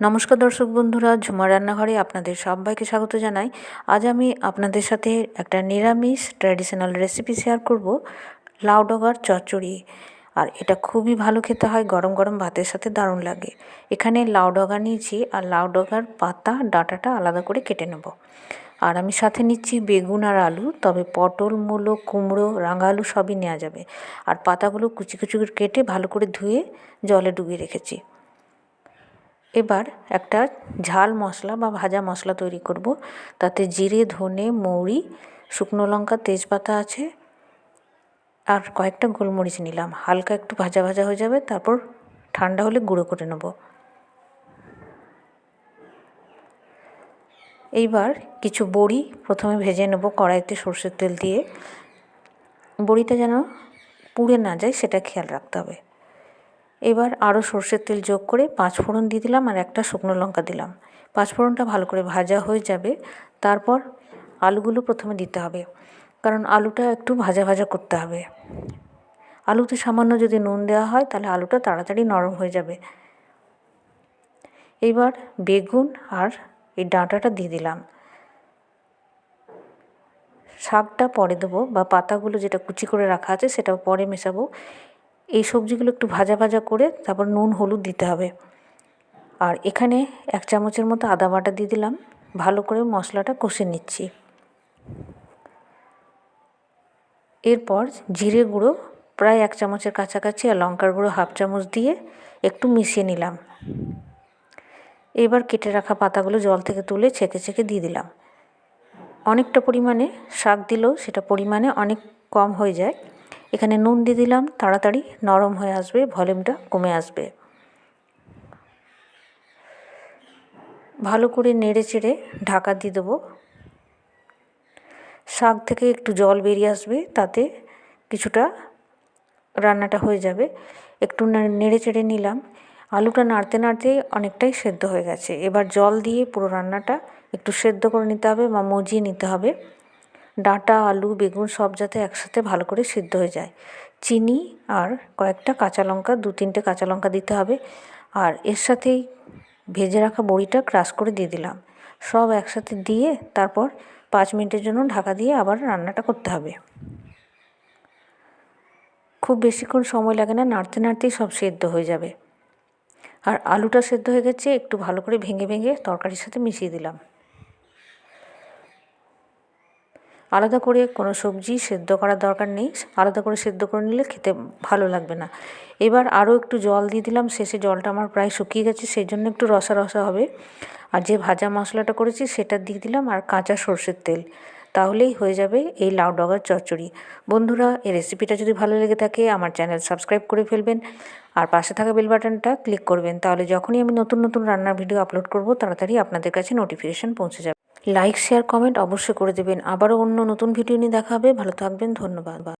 নমস্কার দর্শক বন্ধুরা, ঝুমা রান্নাঘরে আপনাদের সবাইকে স্বাগত জানাই। আজ আমি আপনাদের সাথে একটা নিরামিষ ট্র্যাডিশনাল রেসিপি শেয়ার করব, লাউ ডগার চচ্চড়ি। আর এটা খুবই ভালো খেতে হয়, গরম গরম ভাতের সাথে দারুণ লাগে। এখানে লাউ ডগা নিয়েছি, আর লাউ ডগার পাতা, ডাঁটাটা আলাদা করে কেটে নেব। আর আমি সাথে নিচ্ছি বেগুন আর আলু, তবে পটল, মূলো, কুমড়ো, রাঙা আলু সবই নেওয়া যাবে। আর পাতাগুলো কুচি কুচি করে কেটে ভালো করে ধুয়ে জলে ডুবিয়ে রেখেছি। এবার একটা ঝাল মশলা বা ভাজা মশলা তৈরি করব। তাতে জিরে, ধনে, মৌরি, শুকনো লঙ্কা, তেজপাতা আছে আর কয়েকটা গোলমরিচ নিলাম। হালকা একটু ভাজা ভাজা হয়ে যাবে, তারপর ঠান্ডা হলে গুঁড়ো করে নেব। এইবার কিছু বড়ি প্রথমে ভেজে নেব কড়াইতে সর্ষের তেল দিয়ে। বড়িটা যেন পুড়ে না যায়, সেটা খেয়াল রাখতে হবে। এবার আরও সর্ষের তেল যোগ করে পাঁচ ফোড়ন দিয়ে দিলাম আর একটা শুকনো লঙ্কা দিলাম। পাঁচ ফোড়নটা ভালো করে ভাজা হয়ে যাবে। তারপর আলুগুলো প্রথমে দিতে হবে, কারণ আলুটা একটু ভাজা ভাজা করতে হবে। আলুতে সামান্য যদি নুন দেওয়া হয়, তাহলে আলুটা তাড়াতাড়ি নরম হয়ে যাবে। এবার বেগুন আর এই ডাঁটাটা দিয়ে দিলাম। শাকটা পরে দেবো বা পাতাগুলো যেটা কুচি করে রাখা আছে সেটা পরে মেশাবো। এই সবজিগুলো একটু ভাজা ভাজা করে তারপর নুন, হলুদ দিতে হবে। আর এখানে এক চামচের মতো আদা বাটা দিয়ে দিলাম। ভালো করে মশলাটা কষে নিচ্ছি। এরপর জিরে গুঁড়ো, প্রায় এক চামচের কাছাকাছি আর লঙ্কার গুঁড়ো হাফ চামচ দিয়ে একটু মিশিয়ে নিলাম। এবার কেটে রাখা পাতাগুলো জল থেকে তুলে ছেঁকে ছেঁকে দিয়ে দিলাম। অনেকটা পরিমাণে শাক দিলেও সেটা পরিমাণে অনেক কম হয়ে যায়। এখানে নুন দিয়ে দিলাম, তাড়াতাড়ি নরম হয়ে আসবে, ভলিউমটা কমে আসবে। ভালো করে নেড়ে চেড়ে ঢাকা দিয়ে দেবো। শাক থেকে একটু জল বেরিয়ে আসবে, তাতে কিছুটা রান্নাটা হয়ে যাবে। একটু নেড়ে চেড়ে নিলাম। আলুটা নাড়তে নাড়তে অনেকটাই সেদ্ধ হয়ে গেছে। এবার জল দিয়ে পুরো রান্নাটা একটু সেদ্ধ করে নিতে হবে বা মজিয়ে নিতে হবে। ডাঁটা, আলু, বেগুন সব যাতে একসাথে ভালো করে সিদ্ধ হয়ে যায়। চিনি আর কয়েকটা কাঁচা লঙ্কা, দু তিনটে কাঁচা লঙ্কা দিতে হবে। আর এর সাথেই ভেজে রাখা বড়িটা ক্রাশ করে দিয়ে দিলাম। সব একসাথে দিয়ে তারপর পাঁচ মিনিটের জন্য ঢাকা দিয়ে আবার রান্নাটা করতে হবে। খুব বেশিক্ষণ সময় লাগে না, নাড়তে নাড়তেই সব সেদ্ধ হয়ে যাবে। আর আলুটা সেদ্ধ হয়ে গেছে, একটু ভালো করে ভেঙে ভেঙে তরকারির সাথে মিশিয়ে দিলাম। আলাদা করে কোনো সবজি সেদ্ধ করার দরকার নেই। আলাদা করে সেদ্ধ করে নিলে খেতে ভালো লাগবে না। এবার আরও একটু জল দিয়ে দিলাম। শেষে জলটা আমার প্রায় শুকিয়ে গেছে, সেই জন্য একটু রসা রসা হবে। আর যে ভাজা মশলাটা করেছি সেটা দিয়ে দিলাম আর কাঁচা সর্ষের তেল। তাহলেই হয়ে যাবে এই লাউ ডগার চচ্চড়ি। বন্ধুরা, এই রেসিপিটা যদি ভালো লেগে থাকে, আমার চ্যানেল সাবস্ক্রাইব করে ফেলবেন। আর পাশে থাকা বেল বাটনটা ক্লিক করবেন। তাহলে যখনই আমি নতুন নতুন রান্নার ভিডিও আপলোড করব, তাড়াতাড়ি আপনাদের কাছে নোটিফিকেশান পৌঁছে যাবে। লাইক শেয়ার কমেন্ট অবশ্যই করে দেবেন। আবারও অন্য নতুন ভিডিও নিয়ে দেখা হবে। ভালো থাকবেন, ধন্যবাদ।